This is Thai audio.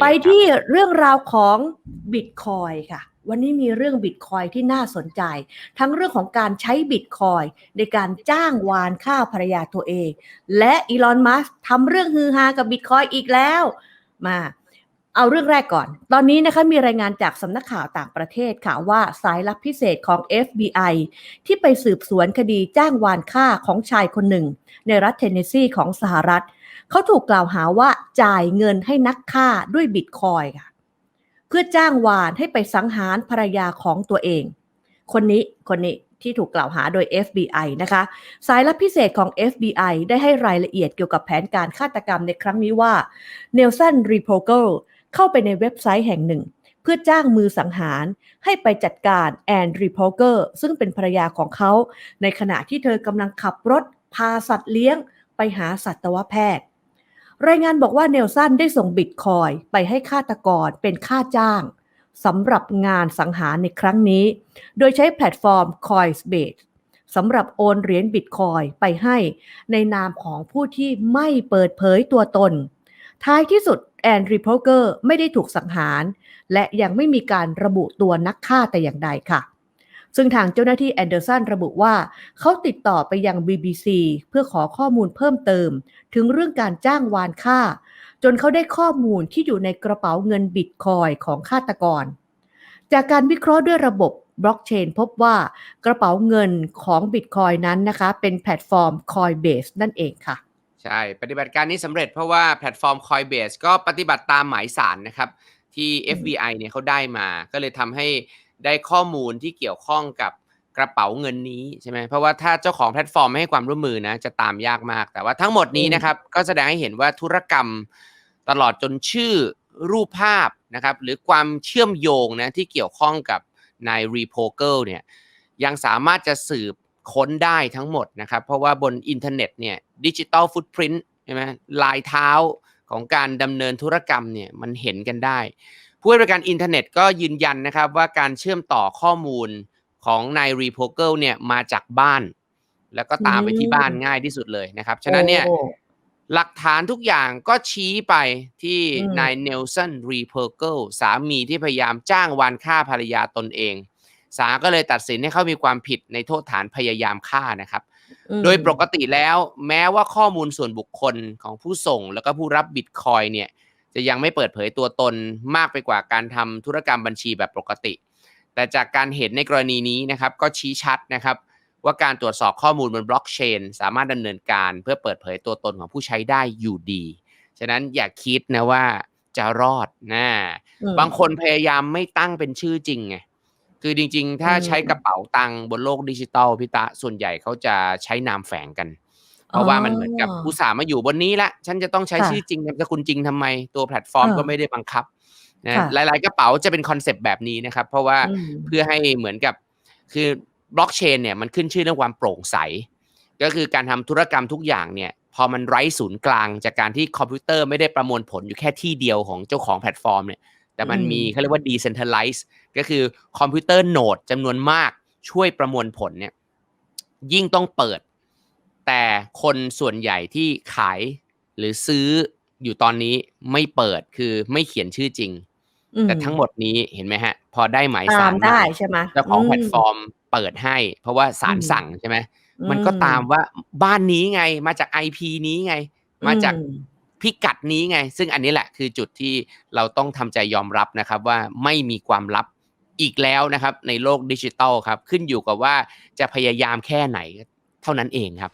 ไปที่เรื่องราวของบิตคอยค่ะ วันนี้มีเรื่องบิตคอยที่น่าสนใจ ทั้งเรื่องของการใช้บิตคอยในการจ้างวานฆ่าภรรยาตัวเอง และอีลอนมัสทำเรื่องฮือฮากับบิตคอยอีกแล้ว มา เอาเรื่องแรกก่อน ตอนนี้นะคะมีรายงานจากสำนักข่าวต่างประเทศค่ะว่าสายลับพิเศษของ FBI ที่ไปสืบสวนคดีจ้างวานฆ่าของชายคนหนึ่ง ในรัฐเทนเนสซีของสหรัฐ เขาถูกกล่าวหาว่าจ่ายเงินให้นักฆ่าด้วยบิตคอยค่ะ เพื่อจ้างวานให้ไปสังหารภรรยาของตัวเอง คนนี้คนนี้ที่ถูกกล่าวหาโดย FBI นะคะ สายลับพิเศษของ FBI ได้ให้รายละเอียดเกี่ยวกับแผนการฆาตกรรมในครั้งนี้ว่าเนลสันรีโพเกล เข้าไปในเว็บไซต์แห่งหนึ่ง เพื่อจ้างมือสังหาร ให้ไปจัดการแอนดรีโพเกอร์ซึ่งเป็นภรรยาของเขา ในขณะที่เธอกำลังขับรถ พาสัตว์เลี้ยง ไปหาสัตวแพทย์ รายงานบอกว่าเนลสันได้ส่งบิตคอยไปให้ฆาตกรเป็นค่าจ้างสำหรับงานสังหารในครั้งนี้ โดยใช้แพลตฟอร์ม Coinbase สำหรับโอนเหรียญบิตคอยไปให้ในนามของผู้ที่ไม่เปิดเผยตัวตน ท้ายที่สุดแอนดรีโพเกอร์ไม่ได้ถูกสังหาร และยังไม่มีการระบุตัวนักฆ่าแต่อย่างใดค่ะ ซึ่งทางเจ้าหน้าที่แอนเดอร์สันระบุว่า เขาติดต่อไปยัง BBC เพื่อขอข้อมูลเพิ่มเติม ถึงเรื่องการจ้างวานฆ่า จนเขาได้ข้อมูลที่อยู่ในกระเป๋าเงินบิตคอยของฆาตกร จากการวิเคราะห์ด้วยระบบบล็อกเชนพบว่ากระเป๋าเงินของบิตคอยนั้นนะคะ เป็นแพลตฟอร์ม Coinbase นั่นเองค่ะ ใช่ ปฏิบัติการนี้สำเร็จเพราะว่าแพลตฟอร์ม Coinbase ก็ปฏิบัติตามหมายสารนะครับ ที่อืม FBI เนี่ยเขาได้มา ก็เลยทำให้ได้ข้อมูลที่เกี่ยวข้องกับกระเป๋าเงินนี้ใช่ไหมเพราะว่าถ้าเจ้าของแพลตฟอร์มไม่ให้ความร่วมมือนะจะตามยากมาก แต่ว่าทั้งหมดนี้นะครับ ก็แสดงให้เห็นว่าธุรกรรมตลอดจนชื่อรูปภาพนะครับ หรือความเชื่อมโยงนะที่เกี่ยวข้องกับนายรีโพเกิลเนี่ยยังสามารถจะสืบ ค้นได้ทั้งหมดนะครับ เพราะว่าบนอินเทอร์เน็ตเนี่ยดิจิตอลฟุตพิ้นใช่ไหมลายเท้าของการดำเนินธุรกรรมเนี่ยมันเห็นกันได้ ผู้ให้บริการอินเทอร์เน็ตก็ยืนยันนะครับว่าการเชื่อมต่อข้อมูลของนายรีโพเกิลเนี่ยมาจากบ้าน แล้วก็ตามไปที่บ้านง่ายที่สุดเลยนะครับ ฉะนั้นเนี่ยโอ้หลักฐานทุกอย่างก็ชี้ไปที่อืมนายเนลสันรีเพอร์เกิลสามีที่พยายามจ้างวานฆ่าภรรยาตนเอง ศาลก็เลยตัดสินให้เขามีความผิดในโทษฐานพยายามฆ่านะครับอืมโดยปกติแล้วแม้ว่าข้อมูลส่วนบุคคลของผู้ส่ง แล้วก็ผู้รับบิตคอยน์เนี่ยจะยังไม่เปิดเผยตัวตนมากไปกว่าการทำธุรกรรมบัญชีแบบปกติ แต่จากการเห็นในกรณีนี้นะครับ ก็ชี้ชัดนะครับว่าการตรวจสอบข้อมูลบนบล็อกเชนสามารถดำเนินการเพื่อเปิดเผยตัวตนของผู้ใช้ได้อยู่ดี ฉะนั้นอย่าคิดนะว่าจะรอดนะอืมบางคนพยายามไม่ตั้งเป็นชื่อจริงไง คือจริงๆ ถ้าอืมใช้กระเป๋าตังค์บนโลกดิจิตอลพิตะส่วนใหญ่เขาจะใช้นามแฝงกัน เพราะว่ามันเหมือนกับอ๋ออุตส่าห์มาอยู่บนนี้ละฉันจะต้องใช้ค่ะชื่อจริงนามสกุลจริงทำไม ตัวแพลตฟอร์มเออก็ไม่ได้บังคับนะค่ะหลายๆ กระเป๋าจะเป็นคอนเซปต์แบบนี้นะครับ เพราะว่าอืมเพื่อให้เหมือนกับคือบล็อกเชนเนี่ยมันขึ้นชื่อเรื่องความโปร่งใส ก็คือการทำธุรกรรมทุกอย่างเนี่ยพอมันไร้ศูนย์กลางจากการที่คอมพิวเตอร์ไม่ได้ประมวลผลอยู่แค่ที่เดียวของเจ้าของแพลตฟอร์มเนี่ย แต่มันอืมมีเขาเรียกว่า decentralize ก็คือคอมพิวเตอร์โนดจำนวนมากช่วยประมวลผลเนี่ยยิ่งต้องเปิด แต่คนส่วนใหญ่ที่ขายหรือซื้ออยู่ตอนนี้ไม่เปิดคือไม่เขียนชื่อจริงอืมแต่ทั้งหมดนี้เห็นไหมฮะ พอได้หมายตาสามรได้มาใช่ไหมเจ้าของแพลตฟมอร์มเปิดให้ เพราะว่าศาลอืมสั่งใช่ไหมมันก็ตามว่าบ้านนี้ไงมาจาก IP นี้ไง มาจากอืม พิกัดนี้ไง ซึ่งอันนี้แหละคือจุดที่เราต้องทำใจยอมรับนะครับว่าไม่มีความลับอีกแล้วนะครับ ในโลกดิจิตอลครับ ขึ้นอยู่กับว่าจะพยายามแค่ไหนเท่านั้นเองครับ